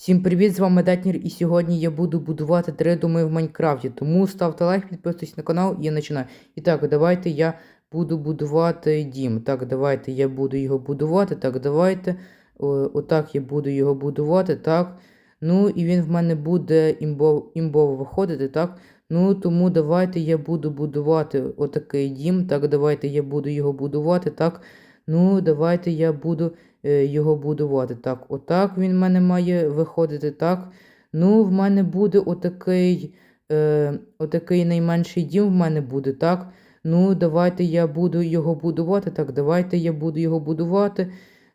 Всім привіт, з вами Детнір, і сьогодні я буду будувати три доми в Майнкрафті. Тому ставте лайк, підписуйтесь на канал і я починаю. І так, давайте я буду будувати дім. Так, давайте я буду його будувати. Так, давайте. Отак я буду його будувати. Так. Ну, і він в мене буде імбов, імбово виходити, так. Ну, тому давайте я буду будувати отакий дім. Так, давайте я буду його будувати. Так. Ну, давайте я буду е, його будувати. Так, отак він в мене має виходити. Так. Ну, в мене буде отакий, е, отакий найменший дім в мене буде, так. Ну, давайте я буду його будувати. Так, давайте я буду його будувати.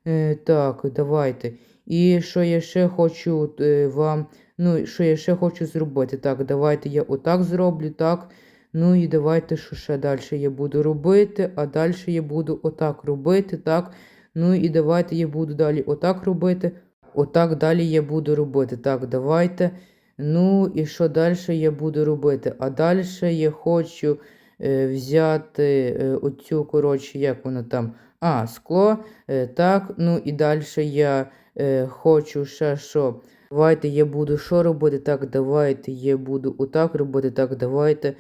Е, так, давайте. І що я ще хочу е, вам. Ну, що я ще хочу зробити? Так, давайте я отак зроблю, так. Ну і давайте, що ще далі я буду робити, а далі я буду отак робити, так. Ну і давайте я буду далі отак робити. Отак далі я буду робити. Так, давайте. Ну і що далі я буду робити? А далі я хочу е, взяти е, оцю, коротше, як воно там. А, скло. Е, так, ну і далі я е, хочу ще що. Давайте я буду що робити? Так, давайте я буду отак робити. Так, давайте.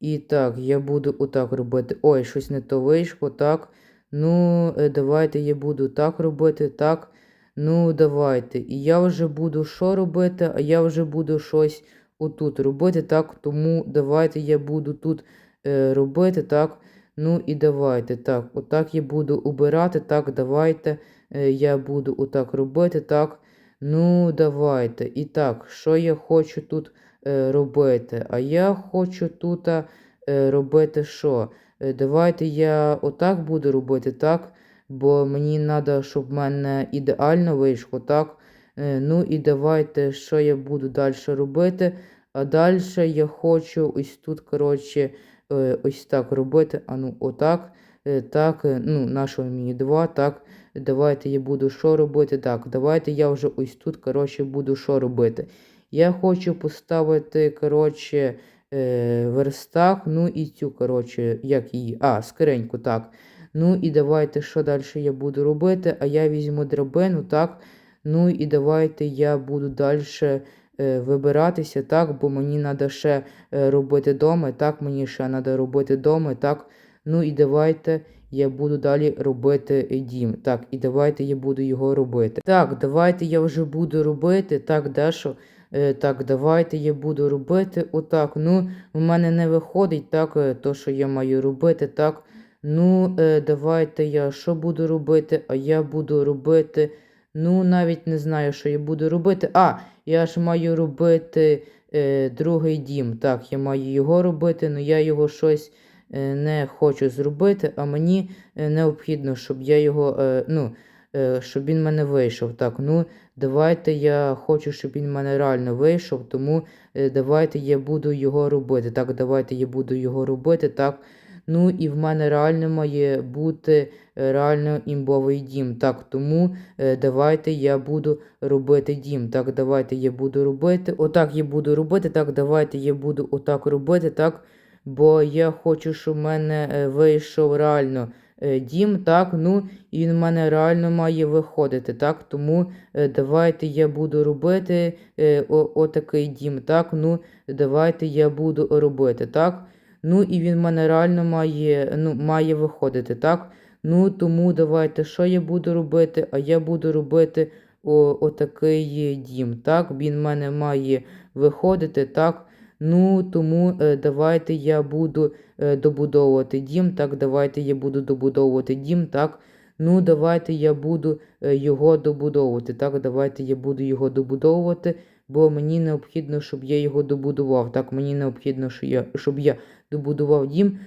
І так, я буду отак робити. Ой, щось не то вийшло, так. Ну, е, давайте я буду так робити, так. Ну, давайте. І я вже буду що робити, а я вже буду щось отут робити, так. Тому давайте я буду тут е, робити, так. Ну і давайте. Так, отак я буду убирати, так, давайте. Е, я буду отак робити, так. Ну, давайте. І так, що я хочу тут робити? А я хочу тут е, робити що? Е, давайте я отак буду робити, так? Бо мені треба, щоб в мене ідеально вийшло, так? Е, ну і давайте, що я буду далі робити. А далі я хочу ось тут, коротше, е, ось так робити. А ну, отак. Е, так, е, ну, нашого мені 2, так. Давайте я буду що робити. Так, давайте я вже ось тут, коротше, буду що робити. Я хочу поставити, коротше, е, верстак, ну і цю, коротше, як її. А, скриньку, так. Ну і давайте, що далі я буду робити? А я візьму драбину, так. Ну і давайте я буду далі е, вибиратися, так, бо мені треба ще е, робити доми, так, мені ще треба робити доми, так. Ну і давайте я буду далі робити дім. Так, і давайте я буду його робити. Так, давайте я вже буду робити. Так, Дашо. Е, так, давайте я буду робити отак. Ну, у мене не виходить так, е, то, що я маю робити. Так. Ну, е, давайте я що буду робити? А я буду робити. Ну, навіть не знаю, що я буду робити. А, я ж маю робити е, другий дім. Так, я маю його робити, але я його щось е, не хочу зробити, а мені необхідно, щоб я його. Е, ну, щоб він мене вийшов. Так, ну давайте я хочу, щоб він мене реально вийшов, тому е, давайте я буду його робити. Так, давайте я буду його робити. Так. Ну і в мене реально має бути е, реально імбовий дім. Так, тому е, давайте я буду робити дім. Так, давайте я буду робити. Отак я буду робити. Так, давайте я буду отак робити. Так, бо я хочу, щоб в мене е, вийшов реально е, дім. Так, ну він в мене реально має виходити. Так, тому е, давайте я буду робити е, отакий дім. Так, ну давайте я буду робити. Так. Ну і він в мене реально має, ну, має виходити, так? Ну тому давайте, що я буду робити? А я буду робити отакий дім. Так, він в мене має виходити, так? Ну тому е, давайте я буду е, добудовувати дім. Так, давайте я буду добудовувати дім, так? Ну, давайте я буду е, його добудовувати. Так, давайте я буду його добудовувати, бо мені необхідно, щоб я його добудував. Так, мені необхідно, щоб я, щоб я добудував дім,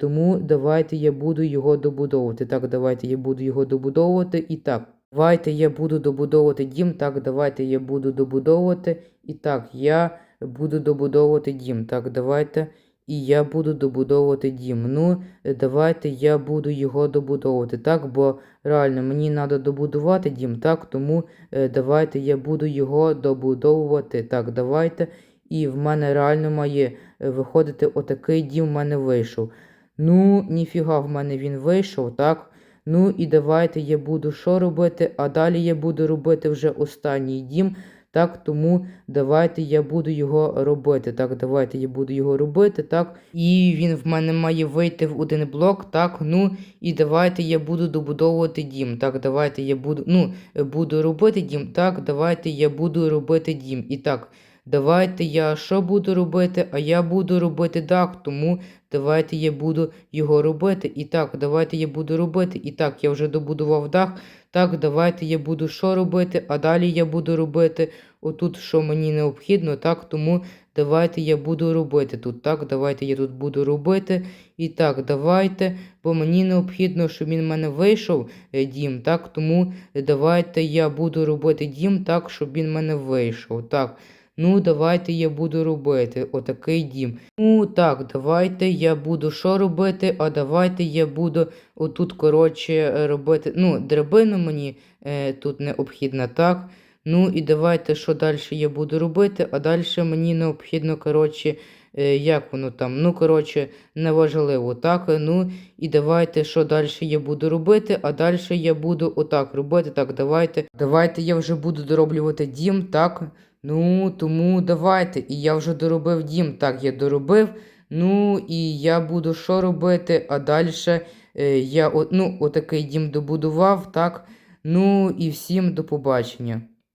тому давайте я буду його добудовувати. Так, давайте я буду його добудовувати. І так, давайте я буду добудовувати дім. Так, давайте я буду добудовувати. І так, я буду добудовувати дім. Так, давайте. І я буду добудовувати дім. Ну, давайте я буду його добудовувати. Так, бо реально мені треба добудувати дім, так, тому е, давайте я буду його добудовувати. Так, давайте. І в мене реально має е, виходити отакий дім в мене вийшов. Ну, ніфіга в мене він вийшов, так? Ну і давайте я буду що робити, а далі я буду робити вже останній дім. Так, тому давайте я буду його робити. Так, давайте я буду його робити. Так, і він в мене має вийти в один блок. Так, ну і давайте я буду добудовувати дім. Так, давайте я буду. Ну, буду робити дім. Так, давайте я буду робити дім. І так. Давайте я що буду робити? А я буду робити дах, тому давайте я буду його робити. І так, давайте я буду робити. І так, я вже добудував дах. Так, давайте я буду що робити, а далі я буду робити отут, що мені необхідно. Так, тому давайте я буду робити тут. Так, давайте я тут буду робити. І так, давайте, бо мені необхідно, щоб він в мене вийшов е, дім. Так, тому давайте я буду робити дім так, щоб він в мене вийшов. Так. Ну, давайте я буду робити отакий дім. Ну так, давайте я буду що робити, а давайте я буду отут, коротше, робити. Ну, драбину мені е, тут необхідно, так. Ну і давайте, що далі я буду робити, а далі мені необхідно, коротше, е, як воно там. Ну, коротше, неважливо, так. Ну і давайте, що далі я буду робити, а далі я буду отак робити. Так, давайте. Давайте я вже буду дороблювати дім, так. Ну, тому давайте. І я вже доробив дім. Так, я доробив. Ну, і я буду що робити, а далі е, я ну, отакий дім добудував, так. Ну і всім до побачення.